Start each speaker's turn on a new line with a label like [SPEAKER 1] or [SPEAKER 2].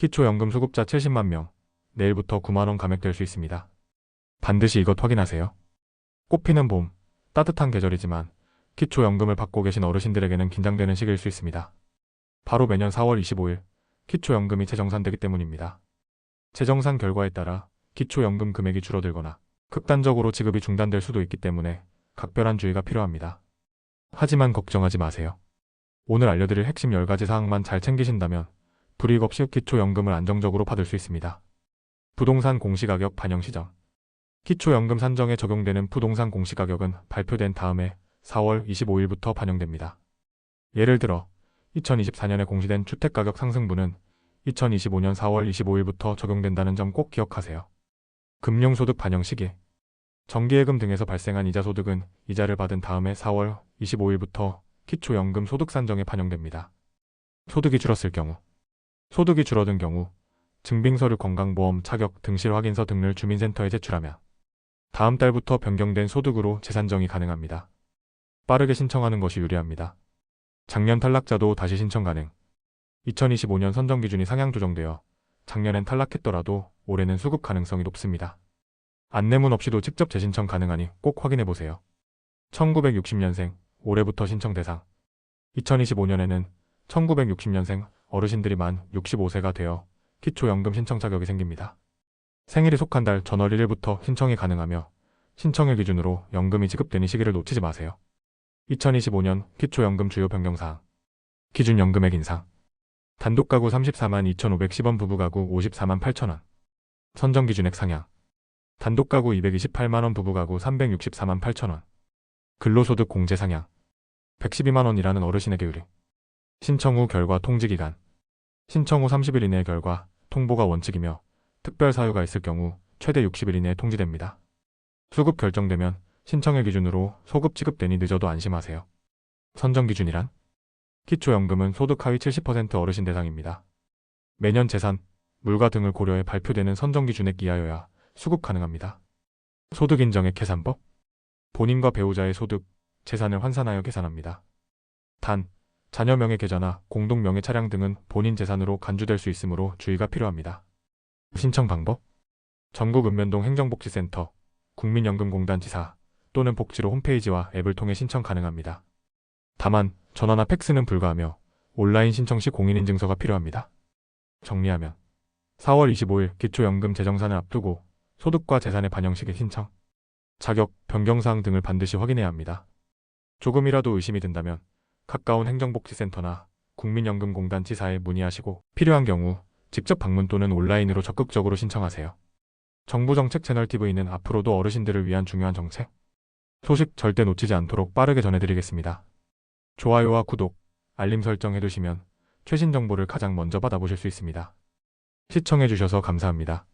[SPEAKER 1] 기초연금 수급자 70만 명. 내일부터 9만원 감액될 수 있습니다. 반드시 이것 확인하세요. 꽃피는 봄, 따뜻한 계절이지만 기초연금을 받고 계신 어르신들에게는 긴장되는 시기일 수 있습니다. 바로 매년 4월 25일 기초연금이 재정산되기 때문입니다. 재정산 결과에 따라 기초연금 금액이 줄어들거나 극단적으로 지급이 중단될 수도 있기 때문에 각별한 주의가 필요합니다. 하지만 걱정하지 마세요. 오늘 알려드릴 핵심 10가지 사항만 잘 챙기신다면 불이익 없이 기초연금을 안정적으로 받을 수 있습니다. 부동산 공시가격 반영 시점 기초연금 산정에 적용되는 부동산 공시가격은 발표된 다음에 4월 25일부터 반영됩니다. 예를 들어 2024년에 공시된 주택가격 상승분은 2025년 4월 25일부터 적용된다는 점 꼭 기억하세요. 금융소득 반영 시기 정기예금 등에서 발생한 이자 소득은 이자를 받은 다음에 4월 25일부터 기초연금 소득 산정에 반영됩니다. 소득이 줄었을 경우 소득이 줄어든 경우 증빙서류 건강보험 자격 등실 확인서 등을 주민센터에 제출하면 다음 달부터 변경된 소득으로 재산정이 가능합니다. 빠르게 신청하는 것이 유리합니다. 작년 탈락자도 다시 신청 가능. 2025년 선정 기준이 상향 조정되어 작년엔 탈락했더라도 올해는 수급 가능성이 높습니다. 안내문 없이도 직접 재신청 가능하니 꼭 확인해 보세요. 1960년생 올해부터 신청 대상. 2025년에는 1960년생 어르신들이 만 65세가 되어 기초연금 신청 자격이 생깁니다. 생일이 속한 달 전월 1일부터 신청이 가능하며 신청일 기준으로 연금이 지급되는 시기를 놓치지 마세요. 2025년 기초연금 주요 변경사항. 기준 연금액 인상. 단독 가구 34만 2,510원 부부 가구 54만 8천원. 선정 기준액 상향. 단독 가구 228만원 부부 가구 364만 8천원. 근로소득 공제 상향. 112만원이라는 어르신에게 의뢰 신청 후 결과 통지기간 신청 후 30일 이내 결과 통보가 원칙이며 특별 사유가 있을 경우 최대 60일 이내에 통지됩니다. 수급 결정되면 신청일 기준으로 소급 지급되니 늦어도 안심하세요. 선정 기준이란 기초연금은 소득 하위 70% 어르신 대상입니다. 매년 재산, 물가 등을 고려해 발표되는 선정 기준액 이하여야 수급 가능합니다. 소득 인정액 계산법 본인과 배우자의 소득, 재산을 환산하여 계산합니다. 단, 자녀 명의 계좌나 공동 명의 차량 등은 본인 재산으로 간주될 수 있으므로 주의가 필요합니다. 신청 방법 전국 읍면동 행정복지센터, 국민연금공단 지사 또는 복지로 홈페이지와 앱을 통해 신청 가능합니다. 다만 전화나 팩스는 불가하며 온라인 신청 시 공인인증서가 필요합니다. 정리하면 4월 25일 기초연금 재정산을 앞두고 소득과 재산의 반영 시기 신청, 자격, 변경사항 등을 반드시 확인해야 합니다. 조금이라도 의심이 든다면 가까운 행정복지센터나 국민연금공단 지사에 문의하시고 필요한 경우 직접 방문 또는 온라인으로 적극적으로 신청하세요. 정부정책 채널TV는 앞으로도 어르신들을 위한 중요한 정책, 소식 절대 놓치지 않도록 빠르게 전해드리겠습니다. 좋아요와 구독, 알림 설정 해두시면 최신 정보를 가장 먼저 받아보실 수 있습니다. 시청해주셔서 감사합니다.